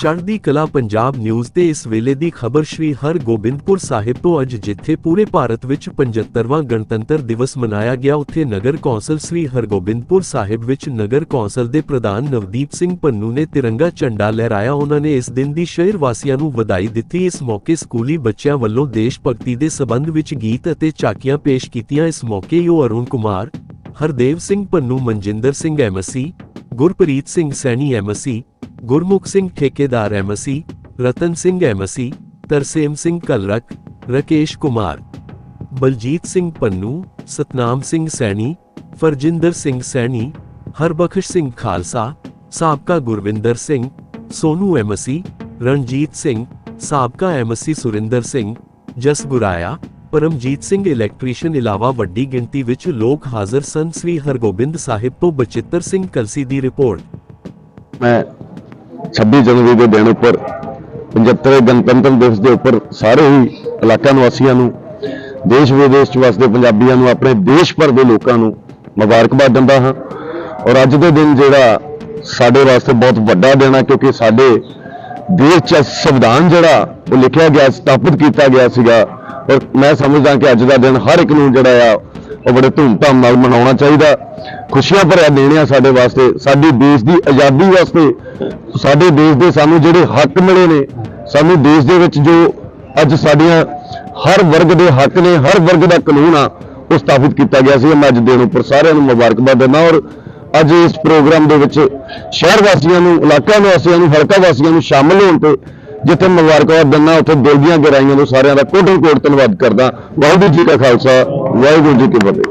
ਚੜ੍ਹਦੀ ਕਲਾ ਪੰਜਾਬ ਨਿਊਜ਼ ਤੇ ਇਸ ਵੇਲੇ ਦੀ ਖਬਰ ਸ਼੍ਰੀ ਹਰਗੋਬਿੰਦਪੁਰ ਸਾਹਿਬ ਤੋਂ ਅੱਜ ਜਿੱਥੇ ਪੂਰੇ ਭਾਰਤ ਵਿੱਚ 75ਵਾਂ ਗਣਤੰਤਰ ਦਿਵਸ ਮਨਾਇਆ ਗਿਆ, ਉੱਥੇ ਨਗਰ ਕੌਂਸਲ ਸ਼੍ਰੀ ਹਰਗੋਬਿੰਦਪੁਰ ਸਾਹਿਬ ਵਿੱਚ ਨਗਰ ਕੌਂਸਲ ਦੇ ਪ੍ਰਧਾਨ ਨਵਦੀਪ ਸਿੰਘ ਪੰਨੂ ਨੇ ਤਿਰੰਗਾ ਝੰਡਾ ਲਹਿਰਾਇਆ। ਉਹਨਾਂ ਨੇ ਇਸ ਦਿਨ ਦੀ ਸ਼ਹਿਰ ਵਾਸੀਆਂ ਨੂੰ ਵਧਾਈ ਦਿੱਤੀ। ਇਸ ਮੌਕੇ ਸਕੂਲੀ ਬੱਚਿਆਂ ਵੱਲੋਂ ਦੇਸ਼ ਭਗਤੀ ਦੇ ਸਬੰਧ ਵਿੱਚ ਗੀਤ ਅਤੇ ਚਾਕੀਆਂ ਪੇਸ਼ ਕੀਤੀਆਂ। ਇਸ ਮੌਕੇ ਯੋ ਅਰੁਣ ਕੁਮਾਰ, ਹਰਦੇਵ ਸਿੰਘ ਪੰਨੂ, ਮਨਜਿੰਦਰ ਸਿੰਘ ਐਮਸੀ ਗੁਰਪ੍ਰੀਤ ਸਿੰਘ ਸੈਣੀ ਐਮਸੀ ਗੁਰਮੁਖ ਸਿੰਘ ਠੇਕੇਦਾਰ MC Ratan Singh MC Tarsem Singh clerk Rakesh Kumar Baljit Singh Pannu Satnam Singh Saini Farjinder Singh Saini Harbakhsh Singh Khalsa ਸਾਬਕਾ ਗੁਰਵਿੰਦਰ ਸਿੰਘ ਸੋਨੂ ਐਮਸੀ ਰਣਜੀਤ ਸਿੰਘ ਸਾਬਕਾ ਐਮਸੀ ਸੁਰਿੰਦਰ ਸਿੰਘ ਜਸ ਗੁਰਾਇਆ ਪਰਮਜੀਤ ਸਿੰਘ ਇਲੈਕਟ੍ਰੀਸ਼ੀਅਨ ਇਲਾਵਾ ਵੱਡੀ ਗਿਣਤੀ ਵਿੱਚ ਲੋਕ ਹਾਜ਼ਰ ਸਨ। ਸ੍ਰੀ ਹਰਗੋਬਿੰਦ ਸਾਹਿਬ ਤੋਂ ਬਚਿੱਤਰ ਸਿੰਘ ਕਲਸੀ ਦੀ ਰਿਪੋਰਟ। ਮੈਂ 26 ਜਨਵਰੀ ਦੇ ਦਿਨ ਉੱਪਰ 75ਵੇਂ ਗਣਤੰਤਰ ਦਿਵਸ ਦੇ ਉੱਪਰ ਸਾਰੇ ਹੀ ਇਲਾਕਾ ਨਿਵਾਸੀਆਂ ਨੂੰ, ਦੇਸ਼ ਵਿਦੇਸ਼ ਚ ਵਸਦੇ ਪੰਜਾਬੀਆਂ ਨੂੰ, ਆਪਣੇ ਦੇਸ਼ ਭਰ ਦੇ ਲੋਕਾਂ ਨੂੰ ਮੁਬਾਰਕਬਾਦ ਦਿੰਦਾ ਹਾਂ। ਔਰ ਅੱਜ ਦੇ ਦਿਨ ਜਿਹੜਾ ਸਾਡੇ ਵਾਸਤੇ ਬਹੁਤ ਵੱਡਾ ਦਿਨ ਹੈ ਕਿਉਂਕਿ ਸਾਡੇ ਦੇਸ਼ ਚ ਸੰਵਿਧਾਨ ਜਿਹੜਾ ਉਹ ਲਿਖਿਆ ਗਿਆ, ਸਥਾਪਿਤ ਕੀਤਾ ਗਿਆ ਸੀਗਾ। ਔਰ ਮੈਂ ਸਮਝਦਾ ਕਿ ਅੱਜ ਦਾ ਦਿਨ ਹਰ ਇੱਕ ਨੂੰ ਜਿਹੜਾ ਆ, ਉਹ ਬੜੇ ਧੂਮਧਾਮ ਨਾਲ ਮਨਾਉਣਾ ਚਾਹੀਦਾ। ਖੁਸ਼ੀਆਂ ਭਰਿਆ ਦਿਨ ਆ ਸਾਡੇ ਵਾਸਤੇ, ਸਾਡੀ ਦੇਸ਼ ਦੀ ਆਜ਼ਾਦੀ ਵਾਸਤੇ। ਸਾਡੇ ਦੇਸ਼ ਦੇ ਸਾਨੂੰ ਜਿਹੜੇ ਹੱਕ ਮਿਲੇ ਨੇ, ਸਾਨੂੰ ਦੇਸ਼ ਦੇ ਵਿੱਚ ਜੋ ਅੱਜ ਸਾਡੀਆਂ ਹਰ ਵਰਗ ਦੇ ਹੱਕ ਨੇ, ਹਰ ਵਰਗ ਦਾ ਕਾਨੂੰਨ ਆ, ਉਹ ਸਥਾਪਿਤ ਕੀਤਾ ਗਿਆ ਸੀ। ਮੈਂ ਅੱਜ ਦਿਨ ਉੱਪਰ ਸਾਰਿਆਂ ਨੂੰ ਮੁਬਾਰਕਬਾਦ ਦਿੰਦਾ ਔਰ ਅੱਜ ਇਸ ਪ੍ਰੋਗਰਾਮ ਦੇ ਵਿੱਚ ਸ਼ਹਿਰ ਵਾਸੀਆਂ ਨੂੰ ਇਲਾਕਾ ਵਾਸੀਆਂ ਨੂੰ, ਹਲਕਾ ਵਾਸੀਆਂ ਨੂੰ ਸ਼ਾਮਲ ਹੋਣ ਤੇ ਜਿੱਥੇ ਮੁਬਾਰਕਬਾਦ ਦਿੰਦਾ ਉੱਥੇ ਦਿਲ ਦੀਆਂ ਗਹਿਰਾਈਆਂ ਤੋਂ ਸਾਰਿਆਂ ਦਾ ਕੋਟਨ ਕੋਟ ਧੰਨਵਾਦ ਕਰਦਾ। ਵਾਹਿਗੁਰੂ ਜੀ ਕਾ ਖਾਲਸਾ, ਵਾਹਿਗੁਰੂ ਜੀ ਕੀ ਫਤਿਹ।